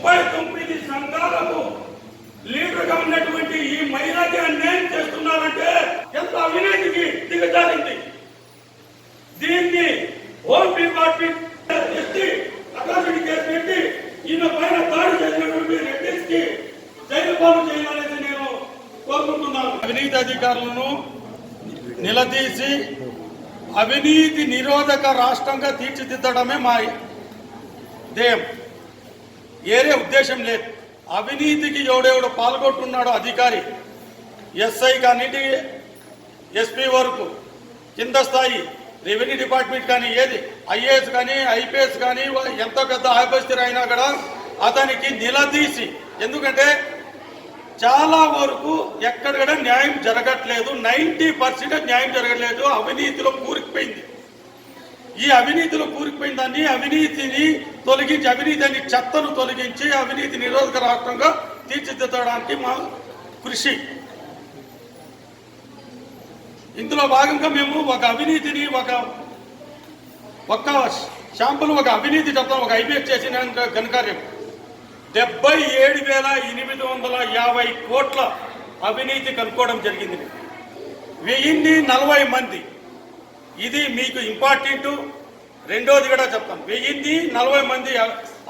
ముప్పై తొమ్మిది సంఘాలకు లీడర్గా ఉన్నటువంటి ఈ మహిళకి అన్యాయం చేస్తున్నారంటే ఎంత అవినీతికి దిగజారింది. దీన్ని home party ST atrocity case పెట్టి ఈయన పైన దాడి చేసినటువంటి రెడ్డిస్కి జైలు పాలు చేయాలనేసి నేను కోరుకుంటున్నాను. అవినీతి అధికారులను నిలదీసి అవినీతి నిరోధక రాష్ట్రంగా తీర్చిదిద్దడమే మా ధ్యేయం. ఏరే ఉద్దేశం లేదు. అవినీతికి ఎవడెవడు పాల్గొంటున్నాడో అధికారి ఎస్ఐ కానింటి ఎస్పీ వరకు కింద స్థాయి రెవెన్యూ డిపార్ట్మెంట్ కానీ ఏది ఐఏఎస్ కానీ ఐపీఎస్ కానీ ఎంత పెద్ద ఆఫీసర్ అయినా కూడా అతనికి నిలదీసి ఎందుకంటే చాలా వరకు ఎక్కడ కూడా న్యాయం జరగట్లేదు. నైంటీ పర్సెంట్ న్యాయం జరగట్లేదు. అవినీతిలో కూరుకుపోయింది. ఈ అవినీతిలో కూరుకుపోయిన దాన్ని అవినీతిని తొలగించి అవినీతి అనే చెత్తను తొలగించి అవినీతి నిరోధక రాష్ట్రంగా తీర్చిదిద్దడానికి మా కృషి. ఇందులో భాగంగా మేము ఒక అవినీతిని ఒక ఒక్క షాంపుల్ ఒక అవినీతి చెప్తాం ఒక ఐపీఎస్ చేసిన ఘనకార్యం. డెబ్బై ఏడు వేల ఎనిమిది వందల యాభై కోట్ల అవినీతి కనుక్కోవడం జరిగింది. వెయ్యిన్ని నలభై మంది ఇది మీకు ఇంపార్టెంట్. రెండోది కూడా చెప్తాను వెయ్యింది నలభై మంది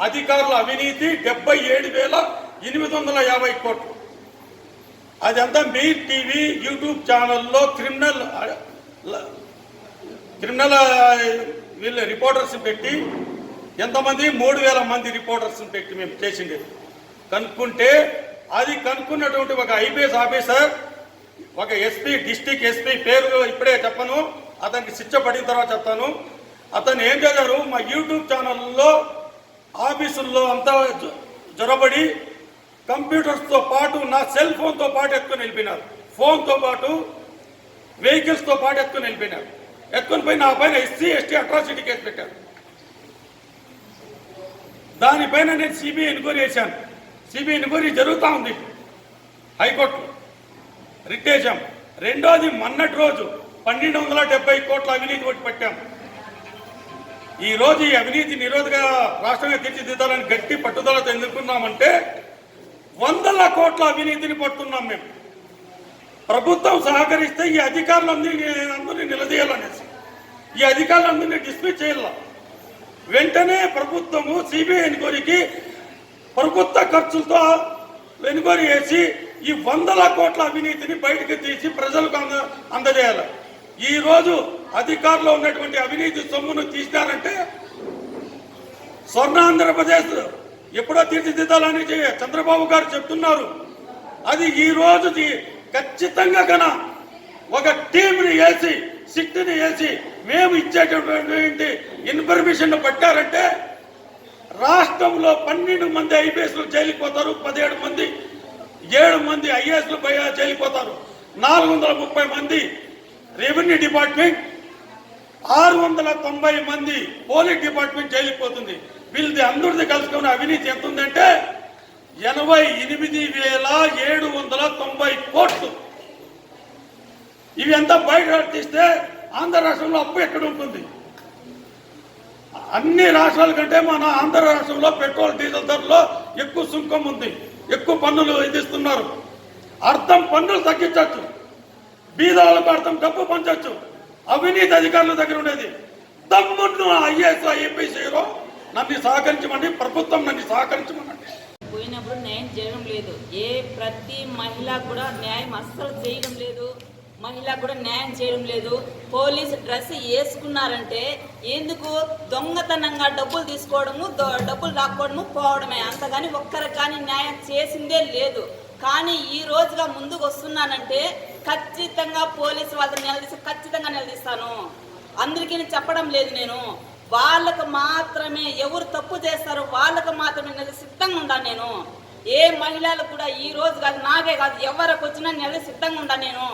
అధికారుల అవినీతి డెబ్బై ఏడు వేల ఎనిమిది వందల యాభై కోట్లు. అదంతా మీ టీవీ యూట్యూబ్ ఛానల్లో క్రిమినల్ క్రిమినల్ వీళ్ళు రిపోర్టర్స్ పెట్టి ఎంతమంది? మూడు వేల మంది రిపోర్టర్స్ పెట్టి మేము చేసింది. కనుక్కుంటే అది కనుక్కున్నటువంటి ఒక ఐపీఎస్ ఆఫీసర్ ఒక ఎస్పీ డిస్టిక్ ఎస్పీ పేరు ఇప్పుడే చెప్పను. అతనికి శిక్ష పడిన తర్వాత చెప్తాను. అతను ఏం చేశారు? మా యూట్యూబ్ ఛానల్లో ఆఫీసుల్లో అంతా జొ- జొరబడి కంప్యూటర్స్తో పాటు నా సెల్ ఫోన్తో పాటు ఎత్తుకొని వెళ్ళిపోయినారు. ఫోన్తో పాటు వెహికల్స్తో పాటు ఎత్తుకొని వెళ్ళిపోయినారు. ఎత్తుకొని పోయి నా పైన ఎస్సీ ఎస్టీ అట్రాసిటీ కేసు పెట్టారు. దానిపైన నేను సిబిఐ ఎన్క్వైరీ చేశాను. సిబిఐ ఎన్క్వైరీ జరుగుతూ ఉంది. హైకోర్టు రిట్ వేశాం రెండోది మొన్నటి రోజు పన్నెండు వందల డెబ్బై కోట్ల అవినీతి ఒకటి పెట్టాం. ఈ రోజు ఈ అవినీతి నిరోధక రాష్ట్రంగా తీర్చిదిద్దాలని గట్టి పట్టుదలతో ఎందుకున్నామంటే వందల కోట్ల అవినీతిని పడుతున్నాం మేము. ప్రభుత్వం సహకరిస్తే ఈ అధికారులందరినీ అందరినీ నిలదీయాలనేసి. ఈ అధికారులందరినీ డిస్మిస్ చేయాల. వెంటనే ప్రభుత్వము సిబిఐ ఎన్క్వైరీకి ప్రభుత్వ ఖర్చులతో ఎన్క్వైరీ చేసి ఈ వందల కోట్ల అవినీతిని బయటకు తీసి ప్రజలకు అంద అందజేయాలి. ఈ రోజు అధికారంలో ఉన్నటువంటి అవినీతి సొమ్మును తీసినారంటే స్వర్ణ ఆంధ్రప్రదేశ్ ఎప్పుడో తీర్చిదిద్దాలని చంద్రబాబు గారు చెప్తున్నారు. అది ఈ రోజు ఖచ్చితంగా కన ఒక టీంని వేసి సిట్ని వేసి మేము ఇచ్చేటటువంటి ఇన్ఫర్మేషన్ పట్టారంటే రాష్ట్రంలో పన్నెండు మంది ఐపీఎస్లు జైలుకి పోతారు పదిహేడు మంది ఏడు మంది ఐఏఎస్లు జైలుకి పోతారు నాలుగు వందల ముప్పై మంది రెవెన్యూ డిపార్ట్మెంట్ ఆరు వందల తొంభై మంది పోలీస్ డిపార్ట్మెంట్ జైలుకి పోతుంది. వీళ్ళది అందరిది కలుసుకున్న అవినీతి ఎంత ఉందంటే ఎనభై ఎనిమిది వేల ఏడు వందల తొంభై కోట్లు. ఇవి ఎంత బయట తీస్తే ఆంధ్ర రాష్ట్రంలో అప్పు ఎక్కడ ఉంటుంది? అన్ని రాష్ట్రాల కంటే మన ఆంధ్ర రాష్ట్రంలో పెట్రోల్ డీజిల్ ధరలో ఎక్కువ సుంకం ఉంది. ఎక్కువ పన్నులు విధిస్తున్నారు అర్థం పన్నులు తగ్గించవచ్చు. బీదాలు పెడతాం డబ్బు పంచవచ్చు అవినీతి అధికారుల దగ్గర ఉండేది. దమ్మును ఐఏఎస్ ఐపీసీలో నన్ను సహకరించమండి ప్రభుత్వం నన్ను సహకరించమనండి పోయినప్పుడు న్యాయం చేయడం లేదు. ఏ ప్రతి మహిళ కూడా న్యాయం అస్సలు చేయడం లేదు. మహిళ కూడా న్యాయం చేయడం లేదు. పోలీసు డ్రెస్ వేసుకున్నారంటే ఎందుకు దొంగతనంగా డబ్బులు తీసుకోవడము డబ్బులు లాక్కోవడము పోవడమే. అంతగాని ఒక్కరికి కానీ న్యాయం చేసిందే లేదు. కానీ ఈ రోజుగా ముందుకు వస్తున్నానంటే ఖచ్చితంగా పోలీసు వాళ్ళని నిలదీసి ఖచ్చితంగా నిలదీస్తాను. అందరికీ చెప్పడం లేదు నేను. వాళ్ళకు మాత్రమే ఎవరు తప్పు చేస్తారో వాళ్ళకు మాత్రమే నెల సిద్ధంగా ఉండాను నేను. ఏ మహిళలు కూడా ఈ రోజు కాదు నాకే కాదు ఎవరికి వచ్చినా నెల సిద్ధంగా ఉండాను నేను.